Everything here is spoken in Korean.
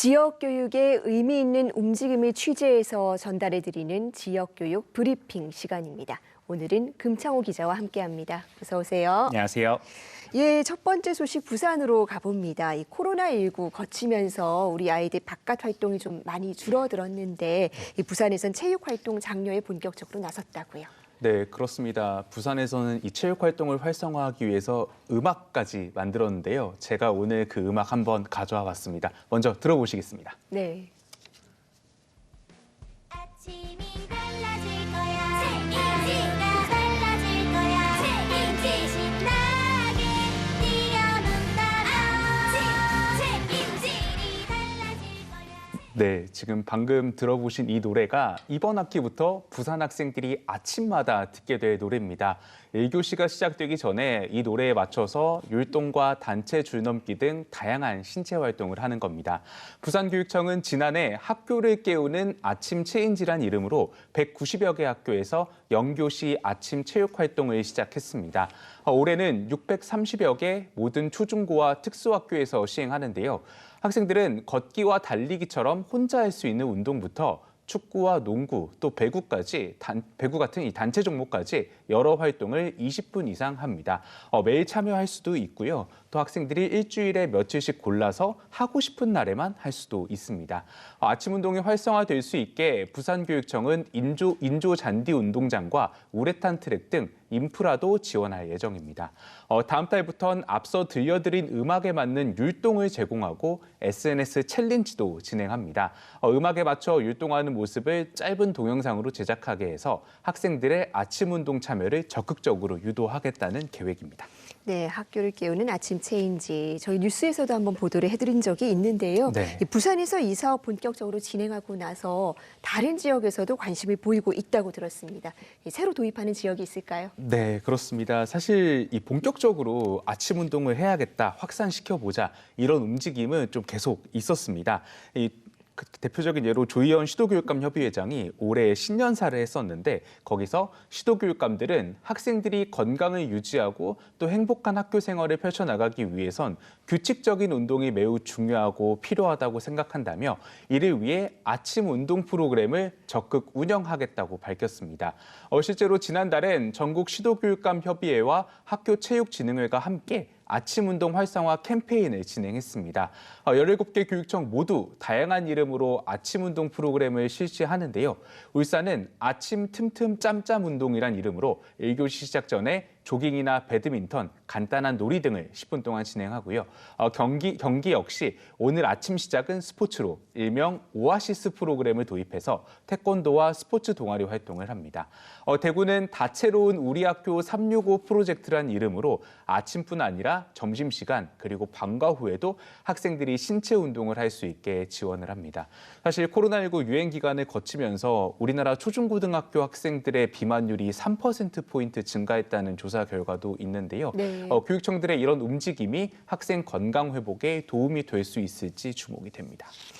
지역 교육의 의미 있는 움직임을 취재해서 전달해 드리는 지역 교육 브리핑 시간입니다. 오늘은 금창호 기자와 함께합니다. 어서 오세요. 안녕하세요. 예, 첫 번째 소식 부산으로 가봅니다. 이 코로나19 거치면서 우리 아이들 바깥 활동이 좀 많이 줄어들었는데 이 부산에선 체육 활동 장려에 본격적으로 나섰다고요. 네, 그렇습니다. 부산에서는 이 체육 활동을 활성화하기 위해서 음악까지 만들었는데요. 제가 오늘 그 음악 한번 가져와 봤습니다. 먼저 들어보시겠습니다. 네. 아침 네, 지금 방금 들어보신 이 노래가 이번 학기부터 부산 학생들이 아침마다 듣게 될 노래입니다. 1교시가 시작되기 전에 이 노래에 맞춰서 율동과 단체 줄넘기 등 다양한 신체 활동을 하는 겁니다. 부산교육청은 지난해 학교를 깨우는 아침 체인지란 이름으로 190여 개 학교에서 영교시 아침 체육 활동을 시작했습니다. 어, 올해는 630여 개 모든 초중고와 특수학교에서 시행하는데요. 학생들은 걷기와 달리기처럼 혼자 할 수 있는 운동부터 축구와 농구 또 배구까지 단, 배구 같은 이 단체 종목까지 여러 활동을 20분 이상 합니다. 어, 매일 참여할 수도 있고요. 또 학생들이 일주일에 며칠씩 골라서 하고 싶은 날에만 할 수도 있습니다. 어, 아침 운동이 활성화될 수 있게 부산교육청은 인조 인조 잔디 운동장과 우레탄 트랙 등 인프라도 지원할 예정입니다. 어, 다음 달부터는 앞서 들려드린 음악에 맞는 율동을 제공하고 SNS 챌린지도 진행합니다. 어, 음악에 맞춰 율동하는 모습을 짧은 동영상으로 제작하게 해서 학생들의 아침 운동 참여를 적극적으로 유도하겠다는 계획입니다. 네, 학교를 깨우는 아침 체인지. 저희 뉴스에서도 한번 보도를 해드린 적이 있는데요. 네. 이 부산에서 이 사업 본격적으로 진행하고 나서 다른 지역에서도 관심을 보이고 있다고 들었습니다. 이 새로 도입하는 지역이 있을까요? 네, 그렇습니다. 사실 이 본격적으로 아침 운동을 해야겠다, 확산시켜 보자 이런 움직임은 좀 계속 있었습니다. 이그 대표적인 예로 조희연 시도교육감 협의회장이 올해 신년사를 했었는데 거기서 시도교육감들은 학생들이 건강을 유지하고 또 행복한 학교 생활을 펼쳐나가기 위해선 규칙적인 운동이 매우 중요하고 필요하다고 생각한다며 이를 위해 아침 운동 프로그램을 적극 운영하겠다고 밝혔습니다. 어, 실제로 지난달엔 전국 시도교육감 협의회와 학교체육진흥회가 함께 아침 운동 활성화 캠페인을 진행했습니다. 어, 17개 교육청 모두 다양한 이름으로 아침 운동 프로그램을 실시하는데요. 울산은 아침 틈틈 짬짬 운동이란 이름으로 1교시 시작 전에 조깅이나 배드민턴, 간단한 놀이 등을 10분 동안 진행하고요. 어, 경기, 경기 역시 오늘 아침 시작은 스포츠로 일명 오아시스 프로그램을 도입해서 태권도와 스포츠 동아리 활동을 합니다. 어, 대구는 다채로운 우리 학교 365 프로젝트란 이름으로 아침뿐 아니라 점심시간 그리고 방과 후에도 학생들이 신체 운동을 할 수 있게 지원을 합니다. 사실 코로나19 유행 기간을 거치면서 우리나라 초중고등학교 학생들의 비만율이 3%포인트 증가했다는 조사 결과도 있는데요. 네. 어, 교육청들의 이런 움직임이 학생 건강 회복에 도움이 될 수 있을지 주목이 됩니다.